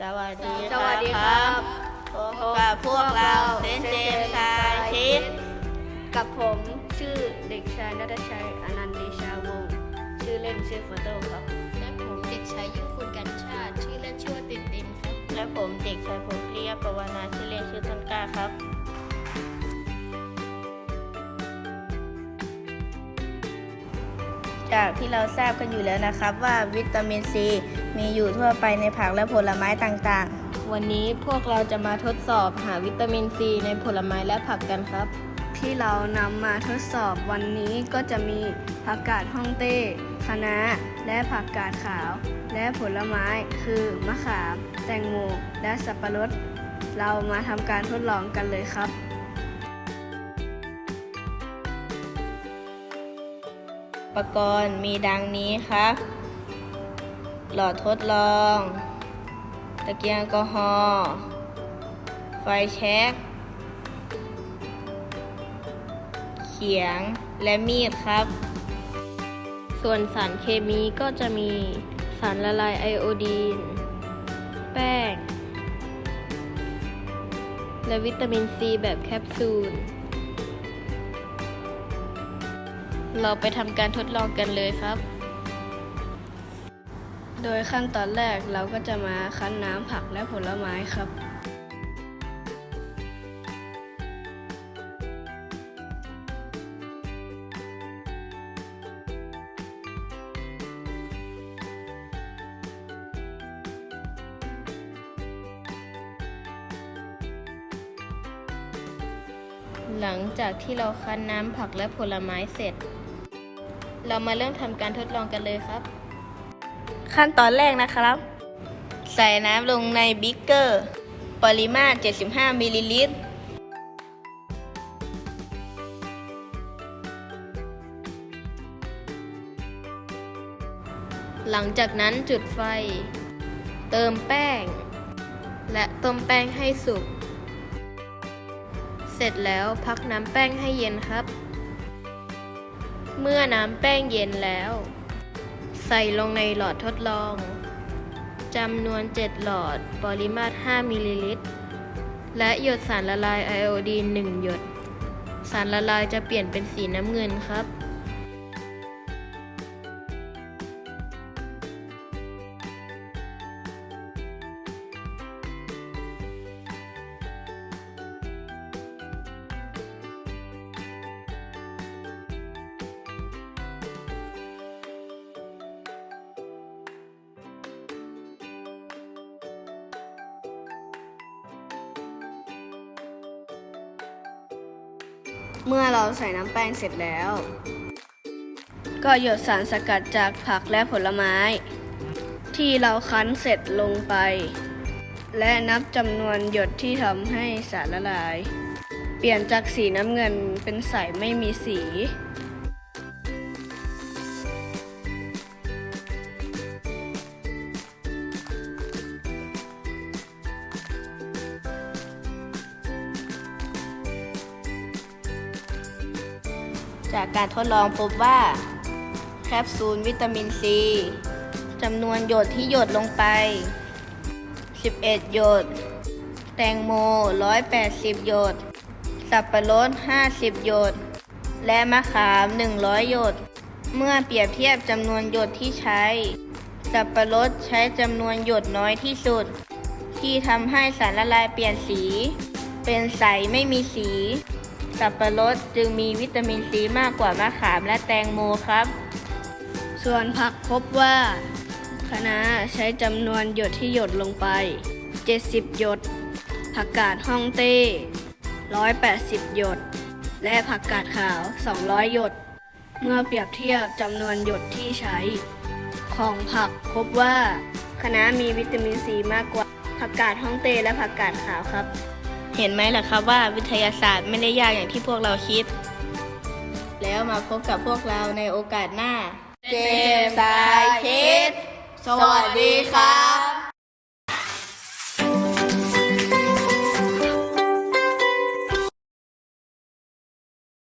สวัสดีสวัสดีครับพบกับพวกเราเซนเจมสายคิดกับผมชื่อเด็กชายนัทชัยอนันต์เดชาวงศ์ชื่อเล่นชื่อโฟโต้ครับ และผมเด็กชายยุคุณกันชาติ ชื่อเล่นชื่อว่าตินตินครับ และผมเด็กชายพงษ์เรียบปวนาชื่อเล่นชื่อต้นกล้าครับ จากที่เราทราบกันอยู่แล้วนะครับว่าวิตามินซีมีอยู่ทั่วไปในผักและผลไม้ต่างๆ วันนี้พวกเราจะมาทดสอบหาวิตามินซีในผลไม้และผักกันครับ ที่เรานำมาทดสอบวันนี้ก็จะมีผักกาดฮ่องเต้คะน้าและผักกาดขาว และผลไม้คือมะขาม แตงโมและสับปะรด เรามาทำการทดลองกันเลยครับ ปกรณ์มีดังนี้ครับ หลอดทดลอง ตะเกียงแอลกอฮอล์ ไฟแช็ก เขียง และมีดครับ ส่วนสารเคมีก็จะมีสารละลายไอโอดีน แป้ง และวิตามินซีแบบแคปซูล เราไปทำการทดลองกันเลยครับ โดยขั้นตอนแรกเราก็จะมาคั้นน้ำผักและผลไม้ครับหลังจากที่เราคั้นน้ำผักและผลไม้เสร็จ เรามาเริ่มทำการทดลองกันเลยครับ ขั้นตอนแรกนะครับ ใส่น้ำลงในบิ๊กเกอร์ ปริมาตร 75 มิลลิลิตร หลังจากนั้นจุดไฟ เติมแป้ง และต้มแป้งให้สุก เสร็จแล้วพักน้ำแป้งให้เย็นครับ เมื่อน้ำแป้งเย็นแล้ว ใส่ลงในหลอดทดลองจำนวน 7 หลอด ปริมาตร 5 มิลลิลิตร และหยดสารละลายไอโอดีน1หยด สารละลายจะเปลี่ยนเป็นสีน้ำเงินครับ เมื่อเราใส่น้ำแป้งเสร็จแล้ว ก็หยดสารสกัดจากผักและผลไม้ ที่เราคั้นเสร็จลงไป และนับจำนวนหยดที่ทำให้สารละลาย เปลี่ยนจากสีน้ำเงินเป็นใสไม่มีสี จากการทดลองพบว่าแคปซูลวิตามินซีจำนวนหยดที่หยดลงไป 11 หยด แตงโม 180 หยด สับปะรด 50 หยด และมะขาม 100 หยด เมื่อเปรียบเทียบจำนวนหยดที่ใช้ สับปะรดใช้จำนวนหยดน้อยที่สุด ที่ทำให้สารละลายเปลี่ยนสี เป็นใสไม่มีสี สับปะรดจึงมีวิตามินซีมากกว่ามะขามและแตงโมครับ ส่วนผักพบว่าคะน้าใช้จำนวนหยดที่หยดลงไป 70 หยด ผักกาดฮ่องเต้ 180 หยด และผักกาดขาว 200 หยด เมื่อเปรียบเทียบจำนวนหยดที่ใช้ ของผักพบว่าคะน้ามีวิตามินซีมากกว่าผักกาดฮ่องเต้และผักกาดขาวครับ เห็นไหมล่ะครับว่าวิทยาศาสตร์ไม่ได้ยากอย่างที่พวกเราคิด แล้วมาพบกับพวกเราในโอกาสหน้า เจมส์สายคิด สวัสดีครับ